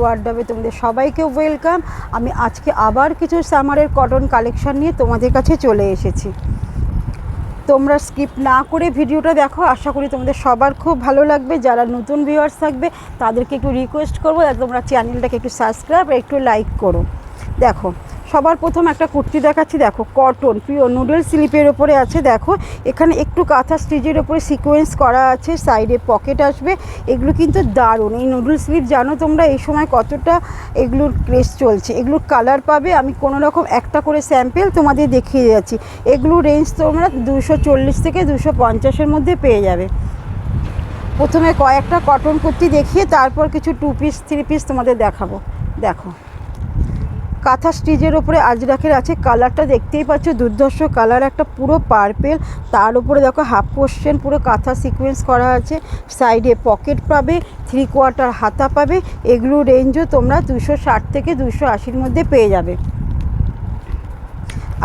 ওয়ার্ডাবে তোমাদের সবাইকে ওয়েলকাম আমি আজকে আবার কিছু সামারের কটন কালেকশন নিয়ে তোমাদের কাছে চলে এসেছি। তোমরা স্কিপ না করে ভিডিওটা দেখো, আশা করি তোমাদের সবার খুব ভালো লাগবে। যারা নতুন ভিউয়ার্স থাকবে, তাদেরকে একটু রিকোয়েস্ট করব তোমরা চ্যানেলটাকে একটু সাবস্ক্রাইব একটু লাইক করো। দেখো সবার প্রথম একটা কুর্তি দেখাচ্ছি, দেখো কটন পিওর নুডল স্লিপের ওপরে আছে, দেখো, এখানে একটু কাঁথা স্টিচের ওপরে সিকোয়েন্স করা আছে সাইডে পকেট আসবে, এগুলো কিন্তু দারুণ। এই নুডল স্লিপ জানো তোমরা, এই সময় কতটা এগুলোর ক্রেস চলছে? এগুলোর কালার পাবে, আমি কোনো রকম একটা করে স্যাম্পেল তোমাদের দেখিয়ে যাচ্ছি এগুলোর রেঞ্জ তোমরা দুশো চল্লিশ থেকে দুশো পঞ্চাশের মধ্যে পেয়ে যাবে। প্রথমে কয়েকটা কটন কুর্তি দেখিয়ে, তারপর কিছু টু পিস থ্রি পিস তোমাদের দেখাবো। দেখো। কাঁথা স্টিচের ওপরে আজরাখের আছে কালারটা দেখতেই পাচ্ছ, দুর্ধর্ষ কালার, একটা পুরো পার্পেল। তার উপরে দেখো হাফ কোশ্চেন পুরো কাঁথা সিকোয়েন্স করা আছে, সাইডে পকেট পাবে থ্রি কোয়ার্টার হাতা পাবে এগুলো রেঞ্জও তোমরা দুশো ষাট থেকে দুশো আশির মধ্যে পেয়ে যাবে।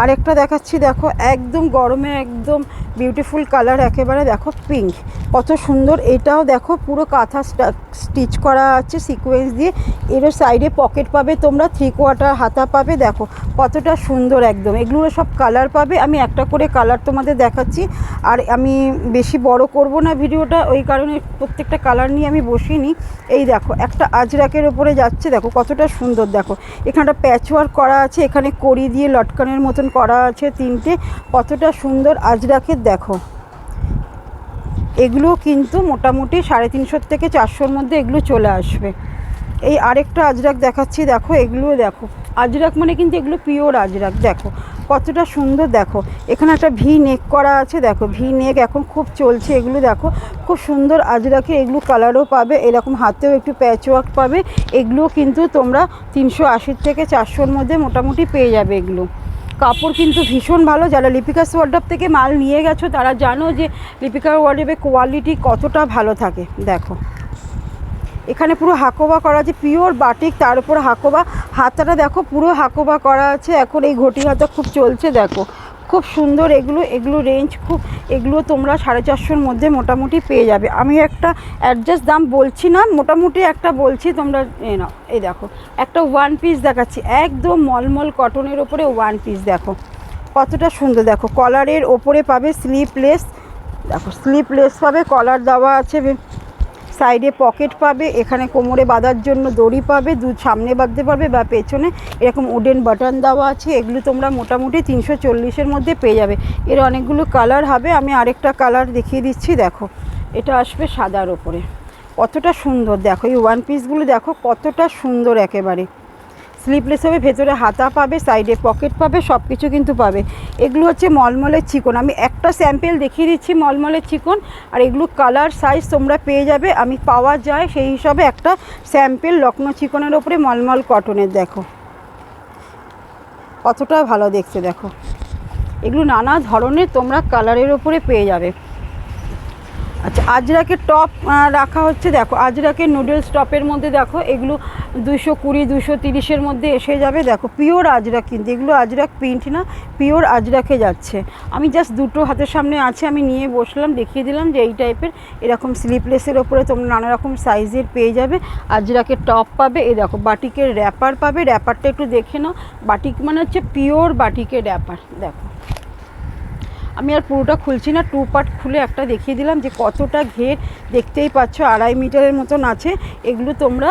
আরেকটা দেখাচ্ছি, দেখো, একদম গরমে, একদম বিউটিফুল কালার একেবারে দেখো পিঙ্ক কত সুন্দর, এটাও দেখো পুরো কাঁথা স্টিচ করা আছে সিকোয়েন্স দিয়ে। এরও সাইডে পকেট পাবে তোমরা থ্রি কোয়ার্টার হাতা পাবে, দেখো, কতটা সুন্দর একদম। এগুলো সব কালার পাবে, আমি একটা করে কালার তোমাদের দেখাচ্ছি। আর আমি বেশি বড় করব না ভিডিওটা, ওই কারণে প্রত্যেকটা কালার নিয়ে আমি বসিনি। এই দেখো, একটা আজরাকের ওপরে যাচ্ছে, দেখো, কতটা সুন্দর, দেখো। এখানটা প্যাচওয়ার্ক করা আছে, এখানে কড়ি দিয়ে লটকানের মতন করা আছে তিনটে। কতটা সুন্দর আজরাকের দেখো। এগুলো কিন্তু মোটামুটি সাড়ে তিনশোর থেকে চারশোর মধ্যে এগুলো চলে আসবে। এই আরেকটা আজরাক দেখাচ্ছি, দেখো এগুলোও দেখো। আজরাক মানে কিন্তু এগুলো পিওর আজরাক দেখো। কতটা সুন্দর, দেখো। এখানে একটা ভি নেক করা আছে, দেখো। ভি নেক এখন খুব চলছে, এগুলো দেখো। খুব সুন্দর আজরাকে এগুলো কালারও পাবে, এরকম হাতেও একটু প্যাচওয়ার্ক পাবে। এগুলো কিন্তু তোমরা তিনশো আশির থেকে চারশোর মধ্যে মোটামুটি পেয়ে যাবে এগুলো। কাপড় কিন্তু ভীষণ ভালো। যারা লিপিকা ওয়ার্ডাপ থেকে মাল নিয়ে গেছো, তারা জানো যে লিপিকা ওয়ার্ডাপের কোয়ালিটি কতটা ভালো থাকে। দেখো। এখানে পুরো হাকোবা করা আছে পিওর বাটিক তার উপর হাকোবা। হাতাটা দেখো, পুরো হাকোবা করা আছে। এখন এই ঘটি হাতা খুব চলছে, দেখো। খুব সুন্দর, এগুলো এগুলো রেঞ্জ খুব, এগুলো তোমরা সাড়ে চারশোর মধ্যে মোটামুটি পেয়ে যাবে। আমি একটা অ্যাডজাস্ট দাম বলছি না, মোটামুটি একটা বলছি, তোমরা এ নাও। এই দেখো, একটা ওয়ান পিস দেখাচ্ছি। একদম মলমল কটনের ওপরে ওয়ান পিস দেখো। কতটা সুন্দর, দেখো। কলারের ওপরে পাবে স্লিপলেস দেখো স্লিপলেস পাবে কলার দেওয়া আছে। সাইডে পকেট পাবে, এখানে কোমরে বাঁধার জন্য দড়ি পাবে, দু সামনে বাঁধতে পারবে বা পেছনে। এরকম উডেন বাটন দেওয়া আছে, এগুলো তোমরা মোটামুটি তিনশো চল্লিশের মধ্যে পেয়ে যাবে। এর অনেকগুলো কালার হবে, আমি আরেকটা কালার দেখিয়ে দিচ্ছি, দেখো। এটা আসবে সাদার ওপরে। কতটা সুন্দর, দেখো এই ওয়ান পিসগুলো দেখো কতটা সুন্দর একেবারে। স্লিপলেস হবে ভেতরে হাতা পাবে সাইডে পকেট পাবে সব কিছু কিন্তু পাবে। এগুলো হচ্ছে মলমলের চিকন। আমি একটা স্যাম্পেল দেখিয়ে দিচ্ছি মলমলের চিকন, আর এগুলো কালার সাইজ তোমরা পেয়ে যাবে। আমি পাওয়া যায় সেই হিসাবে একটা স্যাম্পেল লক্ষ্ণৌ চিকনের ওপরে মলমল কটনের দেখো। কতটা ভালো দেখতে, দেখো। এগুলো নানা ধরনের তোমরা কালারের ওপরে পেয়ে যাবে। আচ্ছা আজরাকে টপ রাখা হচ্ছে, দেখো, আজরাকে নুডলস টপের মধ্যে দেখো, এগুলো দুশো কুড়ি দুশো তিরিশের মধ্যে এসে যাবে। দেখো পিওর আজরাক কিন্তু, এগুলো আজরাক প্রিন্ট না পিওর আজরাকে যাচ্ছে। আমি জাস্ট দুটো হাতের সামনে আছে, আমি নিয়ে বসলাম, দেখিয়ে দিলাম যে এই টাইপের এরকম স্লিপলেসের ওপরে তোমরা নানা রকম সাইজের পেয়ে যাবে। আজরাকে টপ পাবে এই দেখো, বাটিকের র্যাপার পাবে। র্যাপারটা একটু দেখে নাও, বাটিক মানে হচ্ছে পিওর বাটিকের র্যাপার দেখো। আমি আর পুরোটা খুলছি না টু পার্ট খুলে একটা দেখিয়ে দিলাম যে কতটা ঘের, দেখতেই পাচ্ছ আড়াই মিটারের মতন আছে। এগুলো তোমরা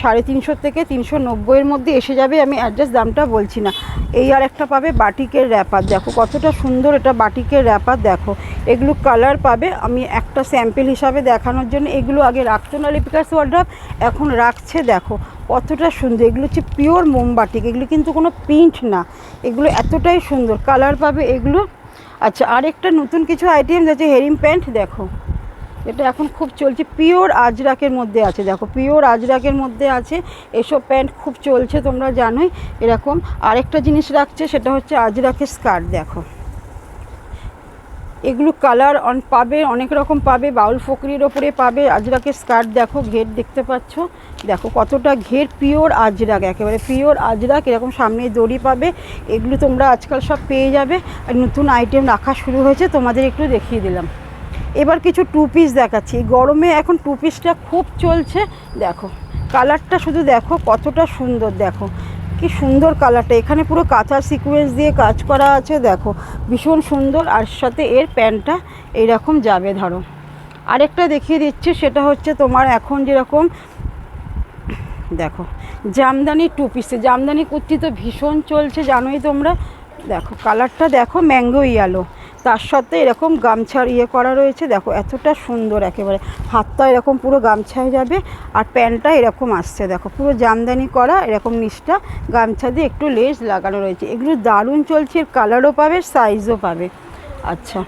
সাড়ে তিনশো থেকে তিনশো নব্বইয়ের মধ্যে এসে যাবে, আমি অ্যাডজাস্ট দামটা বলছি না। এই আর একটা পাবে বাটিকের র্যাপার দেখো কতটা সুন্দর এটা বাটিকের র্যাপার দেখো। এগুলো কালার পাবে, আমি একটা স্যাম্পেল হিসাবে দেখানোর জন্য, এগুলো আগে রাখতো না লিপিকাস ওয়ার্ড্রপ এখন রাখছে, দেখো। কতটা সুন্দর। এগুলো হচ্ছে পিওর মোমবাটিক এগুলো কিন্তু কোনো প্রিন্ট না। এগুলো এতটাই সুন্দর। কালার পাবে এগুলো। আচ্ছা আরেকটা নতুন কিছু আইটেম আছে হেরিম প্যান্ট দেখো। এটা এখন খুব চলছে। পিওর আজরাকের মধ্যে আছে, দেখো। পিওর আজরাকের মধ্যে আছে। এসব প্যান্ট খুব চলছে, তোমরা জানোই। এরকম আরেকটা জিনিস রাখছে, সেটা হচ্ছে আজরাকের স্কার্ট দেখো। এগুলো কালার অন পাবে, অনেক রকম পাবে, বাউল ফকরির ওপরে পাবে। আজরাকের স্কার্ট দেখো, ঘের দেখতে পাচ্ছ। দেখো কতটা ঘের পিওর আজরাক, একেবারে পিওর আজরাক। এরকম সামনে দড়ি পাবে। এগুলো তোমরা আজকাল সব পেয়ে যাবে। আর নতুন আইটেম রাখা শুরু হয়েছে, তোমাদের একটু দেখিয়ে দিলাম। এবার কিছু টু পিস দেখাচ্ছি। গরমে এখন টু পিসটা খুব চলছে। দেখো কালারটা শুধু দেখো, কতটা সুন্দর দেখো। কি সুন্দর কালারটা। এখানে পুরো কাঁচা সিকুয়েন্স দিয়ে কাজ করা আছে, দেখো। ভীষণ সুন্দর। আর সাথে এর প্যান্টটা এইরকম যাবে, ধরো। আরেকটা দেখিয়ে দিচ্ছি, সেটা হচ্ছে তোমার এখন যেরকম, দেখো, জামদানি টু পিসে জামদানি কুর্তি তো ভীষণ চলছে, জানোই তোমরা। দেখো, কালারটা দেখো ম্যাঙ্গো ইয়ালো তার সাথে এরকম গামছার ইয়ে করা রয়েছে। দেখো, এতটা সুন্দর একেবারে। হাতটা এরকম পুরো গামছায় যাবে আর প্যান্টটা এরকম আসছে। দেখো, পুরো জামদানি করা এরকম নিচটা গামছা দিয়ে একটু লেস লাগানো রয়েছে। এগুলো দারুণ চলছে, এর কালারও পাবে সাইজও পাবে। আচ্ছা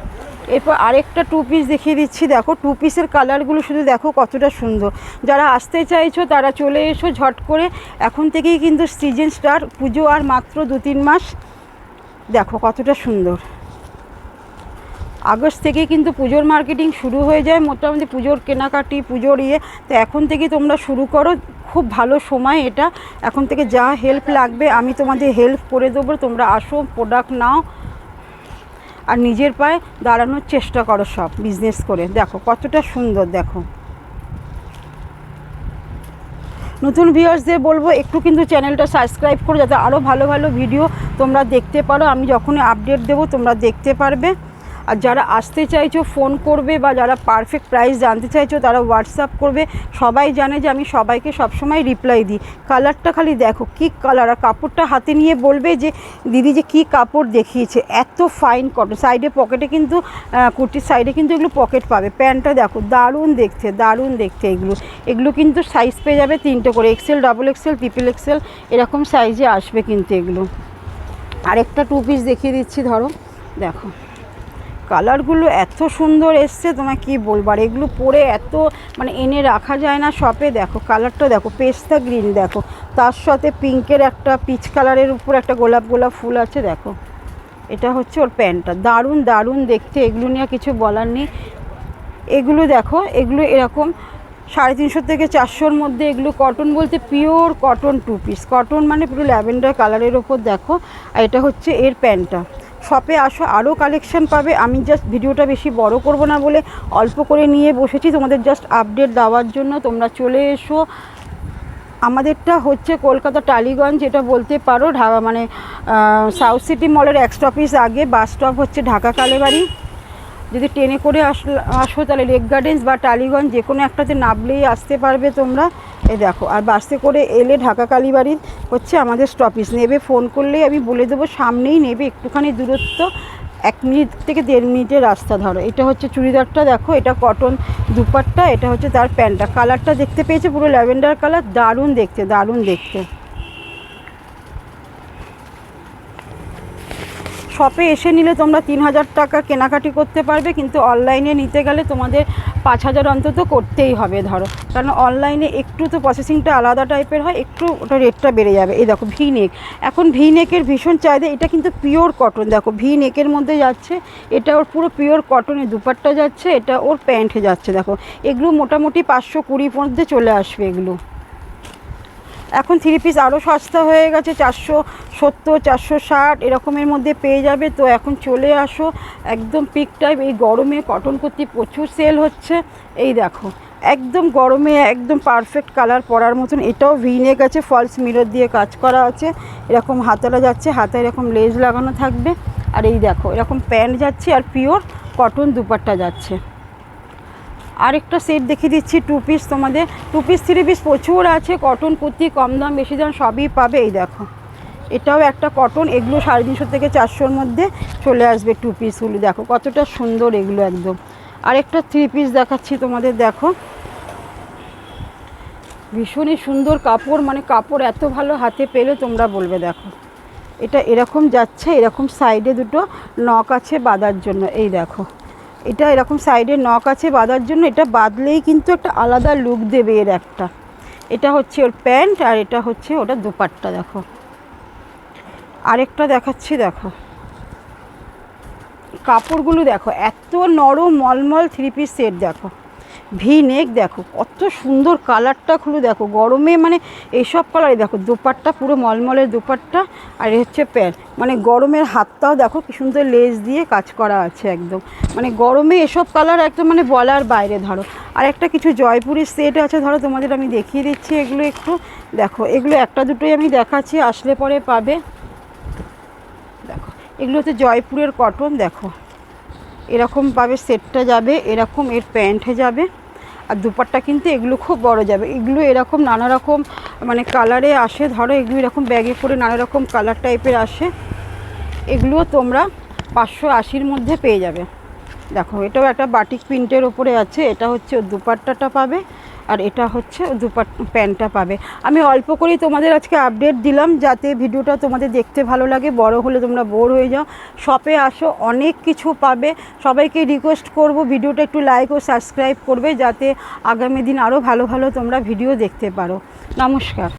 এরপর আরেকটা টু পিস দেখিয়ে দিচ্ছি। দেখো টু পিসের কালারগুলো শুধু দেখো কতটা সুন্দর। যারা আসতে চাইছো, তারা চলে এসো ঝট করে। এখন থেকেই কিন্তু সিজন স্টার পুজো আর মাত্র দু তিন মাস। দেখো কতটা সুন্দর। আগস্ট থেকেই কিন্তু পুজোর মার্কেটিং শুরু হয়ে যায়। মোটামুটি পুজোর কেনাকাটি, পুজোর ইয়ে। তো এখন থেকে তোমরা শুরু করো। খুব ভালো সময় এটা। এখন থেকে যা হেল্প লাগবে, আমি তোমাদের হেল্প করে দেবো। তোমরা আসো প্রোডাক্ট নাও আর নিজের পায়ে দাঁড়ানোর চেষ্টা করো সব বিজনেস করে। দেখো কতটা সুন্দর, দেখো। নতুন ভিউয়ার্সদের বলব, একটু কিন্তু চ্যানেলটা সাবস্ক্রাইব করো, যাতে আরও ভালো ভালো ভিডিও তোমরা দেখতে পারো। আমি যখনই আপডেট দেবো, তোমরা দেখতে পারবে। আর যারা আসতে চাইছো ফোন করবে বা যারা পারফেক্ট প্রাইস জানতে চাইছো, তারা হোয়াটসঅ্যাপ করবে। সবাই জানে যে আমি সবাইকে সবসময় রিপ্লাই দিই। কালারটা খালি দেখো কী কালার আর কাপড়টা হাতে নিয়ে বলবে যে, দিদি, যে কী কাপড় দেখিয়েছে? এত ফাইন কটন সাইডে পকেটে কিন্তু কুর্তির সাইডে কিন্তু এগুলো পকেট পাবে। প্যান্টটা দেখো, দারুণ দেখতে দারুণ দেখতে এগুলো। এগুলো কিন্তু সাইজ পেয়ে যাবে তিনটে করে। XL double XL triple XL এরকম সাইজে আসবে কিন্তু এগুলো। আরেকটা টু পিস দেখিয়ে দিচ্ছি, ধরো। দেখো। কালারগুলো এত সুন্দর এসছে, তোমায় কি বলব? আর এগুলো পরে এত মানে এনে রাখা যায় না শপে দেখো, কালারটা দেখো, পেস্তা গ্রিন দেখো। তার সাথে পিঙ্কের একটা পিচ কালারের উপর একটা গোলাপ গোলাপ ফুল আছে, দেখো। এটা হচ্ছে ওর প্যান্টটা। দারুণ দারুণ দেখতে। এগুলো নিয়ে কিছু বলার নেই। এগুলো দেখো, এগুলো এরকম সাড়ে তিনশো থেকে চারশোর মধ্যে এগুলো কটন বলতে pure cotton two piece cotton মানে পুরো ল্যাভেন্ডার কালারের ওপর দেখো। আর এটা হচ্ছে এর প্যান্টটা। শপে আসো আরও কালেকশন পাবে। আমি জাস্ট ভিডিওটা বেশি বড় করব না বলে অল্প করে নিয়ে বসেছি। তোমাদের জাস্ট আপডেট দেওয়ার জন্য তোমরা চলে এসো। আমাদেরটা হচ্ছে কলকাতা টালিগঞ্জ এটা বলতে পারো ঢাকা মানে সাউথ সিটি মলের এক্স অফিস আগে। বাস স্টপ হচ্ছে ঢাকা কালেবাড়ি। যদি ট্রেনে করে আসলে আসো, তাহলে লেক গার্ডেন্স বা টালিগঞ্জ যে কোনো একটাতে নামলেই আসতে পারবে তোমরা। এই দেখো, আর বাসে করে এলে ঢাকা কালীবাড়ির হচ্ছে আমাদের স্টপেজ নেবে ফোন করলেই আমি বলে দেবো, সামনেই নেবে একটুখানি দূরত্ব। এক মিনিট থেকে দেড় মিনিটের রাস্তা ধরো। এটা হচ্ছে চুড়িদারটা দেখো, এটা কটন দুপাট্টা, এটা হচ্ছে তার প্যান্টটা। কালারটা দেখতে পেয়েছে? পুরো ল্যাভেন্ডার কালার দারুণ দেখতে দারুণ দেখতে। শপে এসে নিলে তোমরা তিন হাজার টাকা কেনাকাটি করতে পারবে, কিন্তু অনলাইনে নিতে গেলে তোমাদের পাঁচ হাজার অন্তত করতেই হবে, ধরো। কারণ অনলাইনে একটু তো প্রসেসিংটা আলাদা টাইপের হয়, একটু ওটা রেটটা বেড়ে যাবে। এই দেখো ভি নেক এখন ভি নেকের ভীষণ চাহিদা, এটা কিন্তু পিওর কটন দেখো ভি নেকের মধ্যে যাচ্ছে, এটা ওর পুরো পিওর কটনের দুপাট্টা যাচ্ছে, এটা ওর প্যান্টে যাচ্ছে। দেখো, এগুলো মোটামুটি পাঁচশো কুড়ির মধ্যে চলে আসবে এগুলো। এখন থ্রি পিস আরও সস্তা হয়ে গেছে, চারশো সত্তর, চারশো ষাট, এরকমের মধ্যে পেয়ে যাবে। তো এখন চলে আসো, একদম পিক টাইপ এই গরমে কটন কুর্তি প্রচুর সেল হচ্ছে। এই দেখো, একদম গরমে, একদম পারফেক্ট কালার পরার মতন, এটাও ভিনেক আছে ফলস মিরর দিয়ে কাজ করা আছে। এরকম হাতারা যাচ্ছে হাতে এরকম লেজ লাগানো থাকবে। আর এই দেখো, এরকম প্যান্ট যাচ্ছে আর পিওর কটন দুপাট্টা যাচ্ছে। আরেকটা সেট দেখিয়ে দিচ্ছি টু পিস তোমাদের। টু পিস থ্রি পিস প্রচুর আছে কটন কুর্তি কম দাম বেশি দাম সবই পাবে, এই দেখো। এটাও একটা কটন এগুলো সাড়ে তিনশো থেকে চারশোর মধ্যে চলে আসবে টু পিসগুলো দেখো কতটা সুন্দর এগুলো একদম। আরেকটা থ্রি পিস দেখাচ্ছি তোমাদের, দেখো। ভীষণই সুন্দর কাপড় মানে কাপড় এত ভালো হাতে পেলে তোমরা বলবে, দেখো। এটা এরকম যাচ্ছে, এরকম সাইডে দুটো নখ আছে বাঁধার জন্য, এই দেখো। এটা এরকম সাইডে নখ আছে বাঁধার জন্য, এটা বাঁধলেই কিন্তু একটা আলাদা লুক দেবে এর একটা। এটা হচ্ছে ওর প্যান্ট আর এটা হচ্ছে ওটা দুপাট্টা, দেখো। আরেকটা দেখাচ্ছি, দেখো। কাপড়গুলো দেখো, এত নরম মলমল থ্রি পিস সেট দেখো। ভি নেক দেখো, কত সুন্দর কালারটা খুলে দেখো, গরমে মানে এইসব কালারই দেখো, দোপাট্টা পুরো মলমলের দোপাট্টা আর এ হচ্ছে প্যান্ট মানে গরমের হাতটাও দেখো কি সুন্দর লেস দিয়ে কাজ করা আছে একদম মানে গরমে এসব কালার একদম মানে বলার বাইরে ধরো, আর একটা কিছু জয়পুরের সেট আছে ধরো, তোমাদের আমি দেখিয়ে দিচ্ছি এগুলো একটু, দেখো, এগুলো একটা দুটোই আমি দেখাচ্ছি, আসলে পরে পাবে, দেখো, এগুলো হচ্ছে জয়পুরের কটন, দেখো, এরকম পাবে, সেটটা যাবে, এরকম এর প্যান্টে যাবে আর দুপাট্টা কিন্তু এগুলো খুব বড় যাবে। এগুলো এরকম নানা রকম মানে কালারে আসে। ধরো এগুলো এরকম ব্যাগে করে নানা রকম কালার টাইপের আসে। এগুলোও তোমরা পাঁচশো আশির মধ্যে পেয়ে যাবে। দেখো, এটাও একটা বাটিক প্রিন্টের ওপরে আছে। এটা হচ্ছে দুপাট্টাটা পাবে। আর এটা হচ্ছে দুপাট, প্যান্টটা পাবে। আমি অল্প করেই তোমাদের আজকে আপডেট দিলাম, যাতে ভিডিওটা তোমাদের দেখতে ভালো লাগে, বড় হলে তোমরা বোর হয়ে যাও। শপে আসো, অনেক কিছু পাবে। সবাইকে রিকোয়েস্ট করব, ভিডিওটা একটু লাইক ও সাবস্ক্রাইব করবে, যাতে আগামী দিন আরও ভালো ভালো তোমরা ভিডিও দেখতে পারো। নমস্কার।